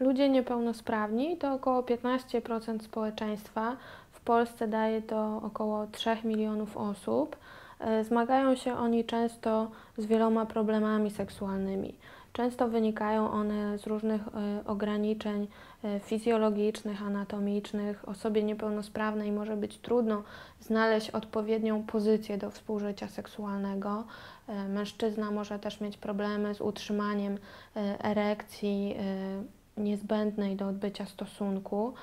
Ludzie niepełnosprawni to około 15% społeczeństwa. W Polsce daje to około 3 milionów osób. E, zmagają się oni często z wieloma problemami seksualnymi. Często wynikają one z różnych e, ograniczeń e, fizjologicznych, anatomicznych. Osobie niepełnosprawnej może być trudno znaleźć odpowiednią pozycję do współżycia seksualnego. Mężczyzna może też mieć problemy z utrzymaniem erekcji niezbędnej do odbycia stosunku.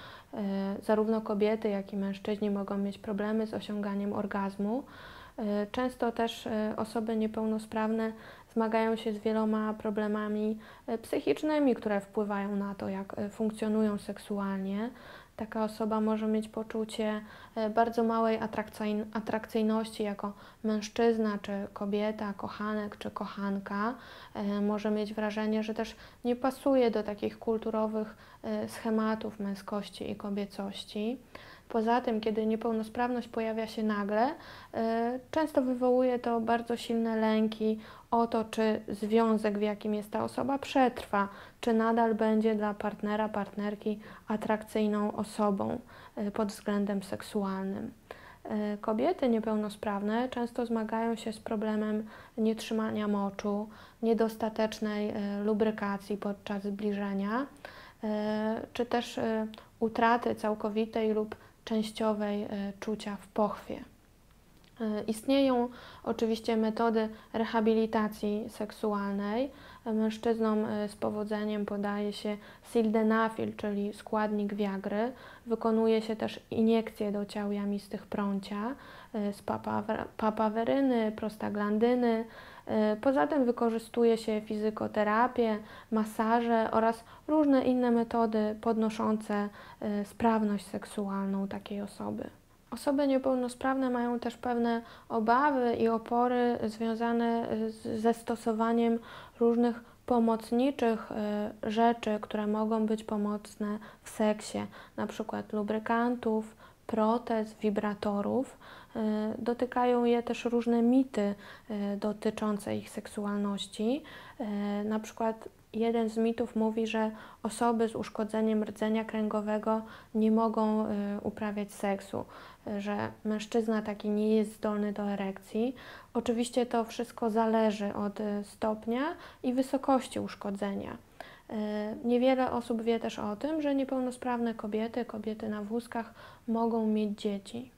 Zarówno kobiety, jak i mężczyźni mogą mieć problemy z osiąganiem orgazmu. E, często też e, osoby niepełnosprawne zmagają się z wieloma problemami e, psychicznymi, które wpływają na to, jak funkcjonują seksualnie. Taka osoba może mieć poczucie bardzo małej atrakcyjności jako mężczyzna czy kobieta, kochanek czy kochanka. Może mieć wrażenie, że też nie pasuje do takich kulturowych schematów męskości i kobiecości. Poza tym, kiedy niepełnosprawność pojawia się nagle, e, często wywołuje to bardzo silne lęki o to, czy związek, w jakim jest ta osoba, przetrwa, czy nadal będzie dla partnera, partnerki atrakcyjną osobą e, pod względem seksualnym. E, kobiety niepełnosprawne często zmagają się z problemem nietrzymania moczu, niedostatecznej lubrykacji podczas zbliżenia, czy też utraty całkowitej lub częściowej e, czucia w pochwie. E, istnieją oczywiście metody rehabilitacji seksualnej. Mężczyznom e, z powodzeniem podaje się sildenafil, czyli składnik wiagry. Wykonuje się też iniekcje do ciał jamistych prącia z papaweryny, prostaglandyny. Poza tym wykorzystuje się fizykoterapię, masaże oraz różne inne metody podnoszące sprawność seksualną takiej osoby. Osoby niepełnosprawne mają też pewne obawy i opory związane ze stosowaniem różnych pomocniczych y, rzeczy, które mogą być pomocne w seksie, na przykład lubrykantów, protez, wibratorów. Y, dotykają je też różne mity y, dotyczące ich seksualności. Na przykład jeden z mitów mówi, że osoby z uszkodzeniem rdzenia kręgowego nie mogą uprawiać seksu że mężczyzna taki nie jest zdolny do erekcji. Oczywiście to wszystko zależy od e, stopnia i wysokości uszkodzenia. Niewiele osób wie też o tym, że niepełnosprawne kobiety, kobiety na wózkach mogą mieć dzieci.